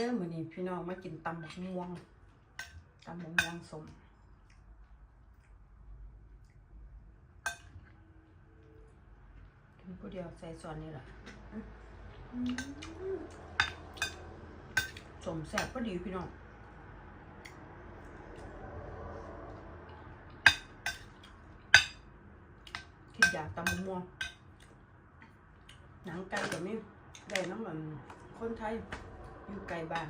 ด้อมือนี้พี่น้องมากินตำบักม่วงตำบักม่วงสมกินผู้เดียวใส่ซอนนี่แหละอืมสมแซ่บก็ดีพี่น้องคิดอยากตำบักม่วงหนังไก่แบบนี้ได้น้ำมันคนไทย อยู่ไกลบ้าน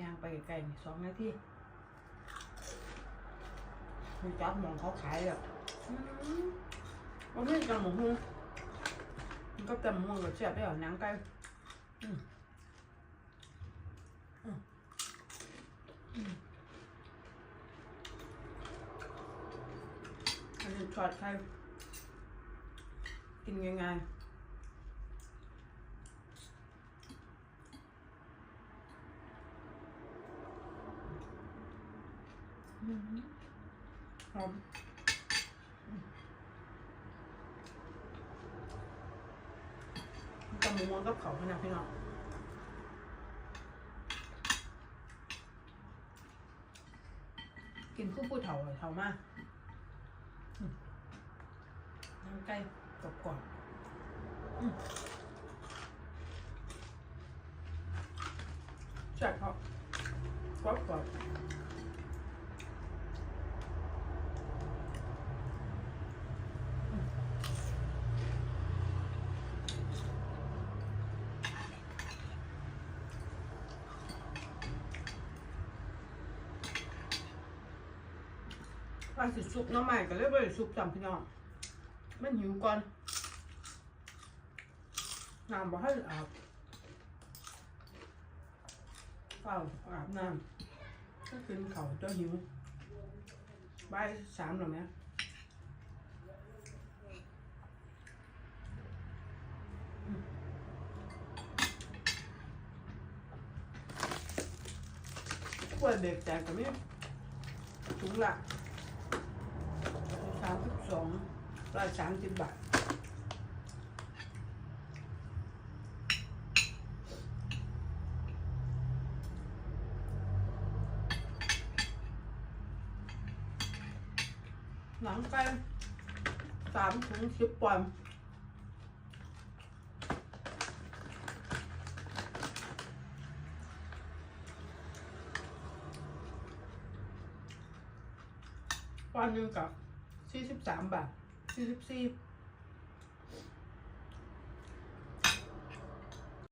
ย่างไปไกลๆนี่สองนาทีมีจับหมองเขาขายแบบมันไม่จังหมองหูมันก็จำม่วงกับเสียบได้หรอหนังไก่อืมอืมอืมอันนี้ทอดไข่กินง่ายๆอืม หอมตำหมูมันกับเขาขนาดพี่น้องกินคู่ผู้เถาเถามากน้ำไก่กรอบๆอืมแซ่บครับกรอบกรอบ ว่าสิซุปน้ำใหม่ก็เลยไปซุปจำพี่น้อง มันหิวก่อนน้ำบ่ให้อาบเปล่าอาบน้ำก็ขึ้นเขาเจ้าหิวบ่ายสามหรอไหมอืมกล้วยเบรกแตกกับนี้ถุงละ สามสิบสองร้อยสามสิบบาทหนังไก่สามถึงสิบปอนด์ ปอนด์หนึ่งกับสี่สิบสามบาทสี่สิบสี่